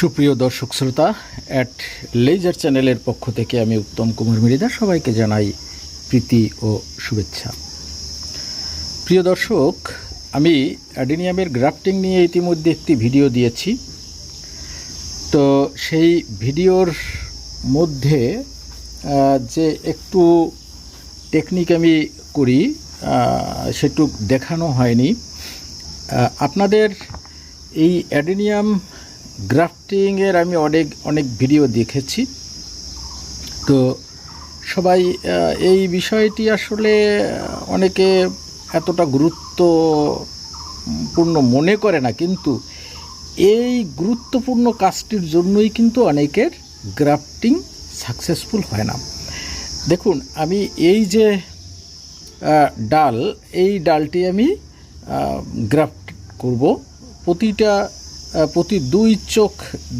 সুপ্রিয় দর্শক শ্রোতা অ্যাট লেজার চ্যানেলের পক্ষ থেকে আমি উত্তম কুমার মৃদা সবাইকে জানাই প্রীতি ও শুভেচ্ছা। প্রিয় দর্শক, আমি অ্যাডিনিয়ামের গ্রাফটিং নিয়ে ইতিমধ্যে একটি ভিডিও দিয়েছি। তো সেই ভিডিওর মধ্যে যে একটু টেকনিক আমি করি সেটুক দেখানো হয়নি। আপনাদের এই অ্যাডেনিয়াম গ্রাফটিংয়ের আমি অনেক অনেক ভিডিও দেখেছি। তো সবাই এই বিষয়টি আসলে অনেকে এতটা গুরুত্বপূর্ণ মনে করে না, কিন্তু এই গুরুত্বপূর্ণ কাজটির জন্যই কিন্তু অনেকের গ্রাফটিং সাকসেসফুল হয় না। দেখুন, আমি এই যে ডাল, এই ডালটি আমি গ্রাফট করব। প্রতিটা প্রতি দুই চোখ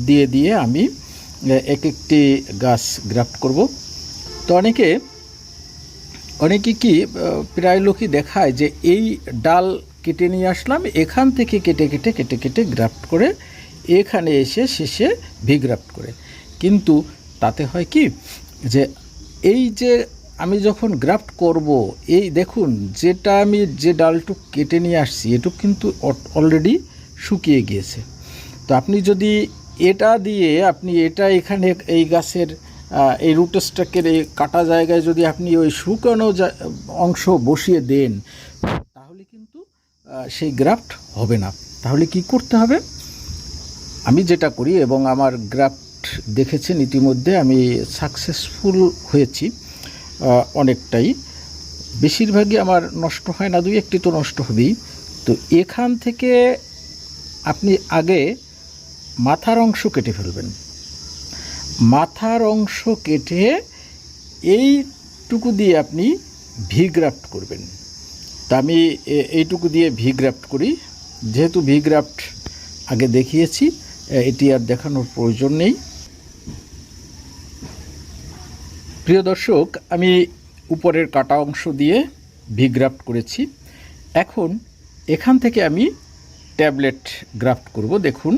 দিয়ে দিয়ে আমি এক একটি গাছ গ্রাফট করব। তো অনেকে অনেকে কি প্রায় লোকই দেখায় যে এই ডাল কেটে নিয়ে আসলাম, এখান থেকে কেটে কেটে কেটে কেটে গ্রাফট করে, এখানে এসে শেষে ভিগ্রাফট করে। কিন্তু তাতে হয় কি, যে এই যে আমি যখন গ্রাফট করব, এই দেখুন, যেটা আমি যে ডালটুক কেটে নিয়ে আসছি, এটুক কিন্তু অলরেডি শুকিয়ে গিয়েছে। তো আপনি যদি এটা দিয়ে আপনি এটা এখানে এই গাছের এই রুট স্ট্রাকের এই কাটা জায়গায় যদি আপনি ওই শুকানো অংশ বসিয়ে দেন, তাহলে কিন্তু সেই গ্রাফট হবে না। তাহলে কি করতে হবে? আমি যেটা করি এবং আমার গ্রাফট দেখেছেন ইতিমধ্যে, আমি সাকসেসফুল হয়েছি অনেকটাই। বেশিরভাগই আমার নষ্ট হয় না দুই একটি তো নষ্ট হবেই। তো এখান থেকে আপনি আগে মাথার অংশ কেটে ফেলবেন। মাথার অংশ কেটে এইটুকু দিয়ে আপনি ভি গ্রাফট করবেন। তা আমি এইটুকু দিয়ে ভি গ্রাফট করি। যেহেতু ভি গ্রাফট আগে দেখিয়েছি এটি আর দেখানোর প্রয়োজন নেই। প্রিয় দর্শক, আমি উপরের কাটা অংশ দিয়ে ভি গ্রাফট করেছি। এখন এখান থেকে আমি ট্যাবলেট গ্রাফট করব। দেখুন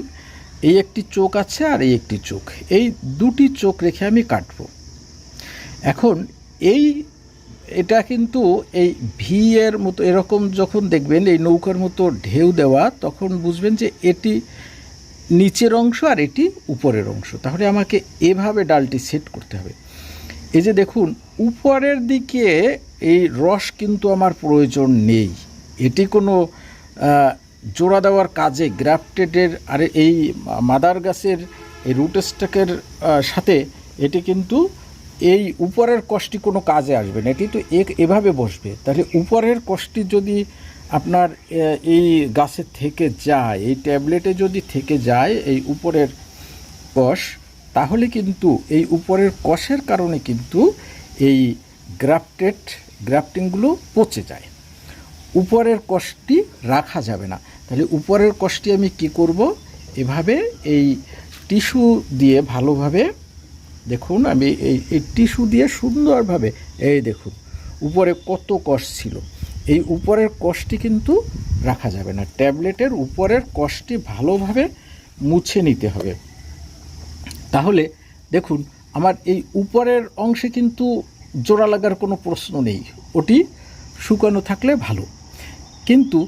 এই একটি চোখ আছে আর এই একটি চোখ। এই দুটি চোখ রেখে আমি কাটব। এখন এই, এটা কিন্তু এই ভি এর মতো, এরকম যখন দেখবেন, এই নৌকার মতো ঢেউ দেওয়া, তখন বুঝবেন যে এটি নিচের অংশ আর এটি উপরের অংশ। তাহলে আমাকে এভাবে ডালটি সেট করতে হবে। এই যে দেখুন, উপরের দিকে এই রস কিন্তু আমার প্রয়োজন নেই। এটি কোনো জোড়া দেওয়ার কাজে গ্রাফটেডের আর এই মাদার গাছের, এই রুট স্টকের সাথে এটি কিন্তু এই উপরের কষ্টি কোনো কাজে আসবে না এটি তো এক এভাবে বসবে। তাহলে উপরের কষ্টি যদি আপনার এই গাছে থেকে যায়, এই ট্যাবলেটে যদি থেকে যায় এই উপরের কষ, তাহলে কিন্তু এই উপরের কষের কারণে কিন্তু এই গ্রাফটেড, গ্রাফটিংগুলো পচে যায়। উপরের কষটি রাখা যাবে না। তাহলে উপরের কষটি আমি কি করব? এভাবে এই টিস্যু দিয়ে ভালোভাবে দেখুন, আমি এই এই টিস্যু দিয়ে সুন্দরভাবে, এই দেখুন, উপরে কত কষ ছিল? এই উপরের কষটি কিন্তু রাখা যাবে না। ট্যাবলেটের উপরের কষটি ভালোভাবে মুছে নিতে হবে। তাহলে দেখুন, আমার এই উপরের অংশে কিন্তু জোড়া লাগার কোনো প্রশ্ন নেই। ওটি শুকানো থাকলে ভালো। কিন্তু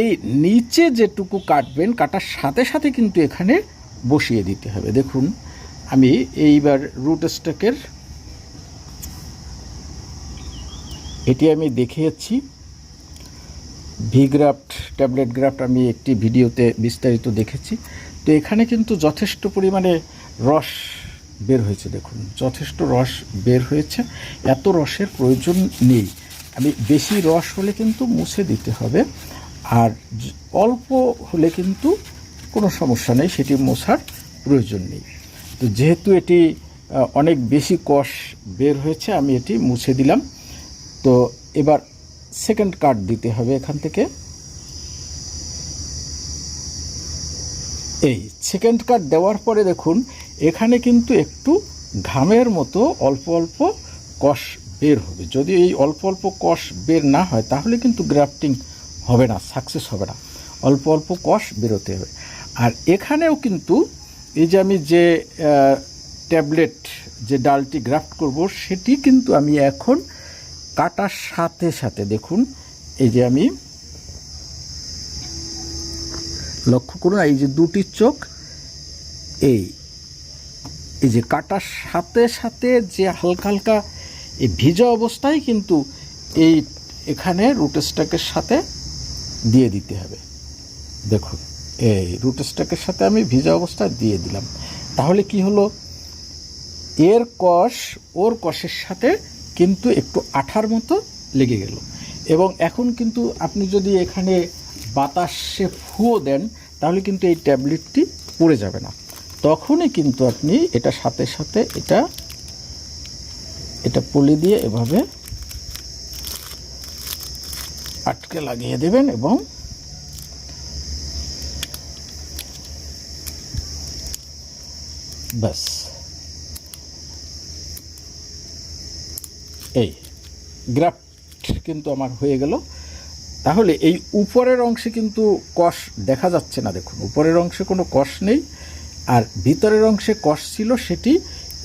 এই নিচে যেটুকু কাটবেন, কাটার সাথে সাথে কিন্তু এখানে বসিয়ে দিতে হবে। দেখুন, আমি এইবার রুট স্টকের এটি আমি দেখিয়েছি। ভি গ্রাফট ট্যাবলেট গ্রাফট আমি একটি ভিডিওতে বিস্তারিত দেখেছি। তো এখানে কিন্তু যথেষ্ট পরিমাণে রস বের হয়েছে, দেখুন। যথেষ্ট রস বের হয়েছে। এত রসের প্রয়োজন নেই। আমি বেশি রস হলে কিন্তু মুছে দিতে হবে। আর অল্প হলে কিন্তু কোনো সমস্যা নেই, সেটি মোছার প্রয়োজন নেই। তো যেহেতু এটি অনেক বেশি কষ বের হয়েছে, আমি এটি মুছে দিলাম। তো এবার সেকেন্ড কার্ড দিতে হবে এখান থেকে। এই সেকেন্ড কার্ড দেওয়ার পরে দেখুন, এখানে কিন্তু একটু ঘামের মতো অল্প অল্প কষ বের হবে। যদি এই অল্প অল্প কষ বের না হয়, তাহলে কিন্তু গ্রাফটিং হবে না সাকসেস হবে না। অল্প অল্প কষ বেরোতে হবে। আর এখানেও কিন্তু এই যে আমি যে ট্যাবলেট যে ডালটি গ্রাফট করব, সেটি কিন্তু আমি এখন কাটার সাথে সাথে দেখুন, এই যে আমি লক্ষ্য করুন, এই যে দুটি চোখ, এই এই যে কাটার সাথে সাথে যে হালকা হালকা এই ভিজা অবস্থায় কিন্তু এই এখানে রুটেস্টাকের সাথে দিয়ে দিতে হবে। দেখুন, এই রুটেস্টাকের সাথে আমি ভিজা অবস্থায় দিয়ে দিলাম। তাহলে কি হলো? এর কষ, ওর কষের সাথে কিন্তু একটু আঠার মতো লেগে গেল। এবং এখন কিন্তু আপনি যদি এখানে বাতাসে ফুয়ো দেন, তাহলে কিন্তু এই ট্যাবলেটটি পড়ে যাবে না। তখনই কিন্তু আপনি এটা সাথে সাথে এটা এটা পলি দিয়ে এভাবে আটকে লাগিয়ে দেবেন এবং ব্যাস। এই গ্রাফট কিন্তু আমার হয়ে গেল। তাহলে এই উপরের অংশে কিন্তু কষ দেখা যাচ্ছে না, দেখুন। উপরের অংশে কোনো কষ নেই, আর ভিতরের অংশে কষ ছিল সেটি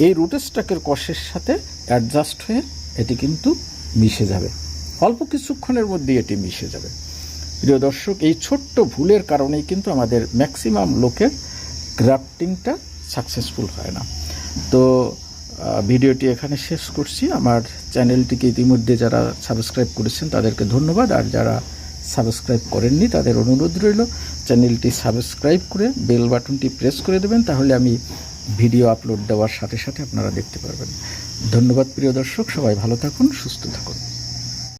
এই রুটেস্টাকের কষের সাথে অ্যাডজাস্ট হয়ে এটি কিন্তু মিশে যাবে। অল্প কিছুক্ষণের মধ্যেই এটি মিশে যাবে। প্রিয় দর্শক, এই ছোট্ট ভুলের কারণেই কিন্তু আমাদের ম্যাক্সিমাম লোকের গ্রাফটিংটা সাকসেসফুল হয় না। তো ভিডিওটি এখানে শেষ করছি। আমার চ্যানেলটিকে ইতিমধ্যে যারা সাবস্ক্রাইব করেছেন, তাদেরকে ধন্যবাদ। আর যারা সাবস্ক্রাইব করেননি, তাদের অনুরোধ রইল, চ্যানেলটি সাবস্ক্রাইব করে বেল বাটনটি প্রেস করে দেবেন, তাহলে আমি ভিডিও আপলোড দেওয়ার সাথে সাথে আপনারা দেখতে পারবেন। ধন্যবাদ, প্রিয় দর্শক। সবাই ভালো থাকুন, সুস্থ থাকুন।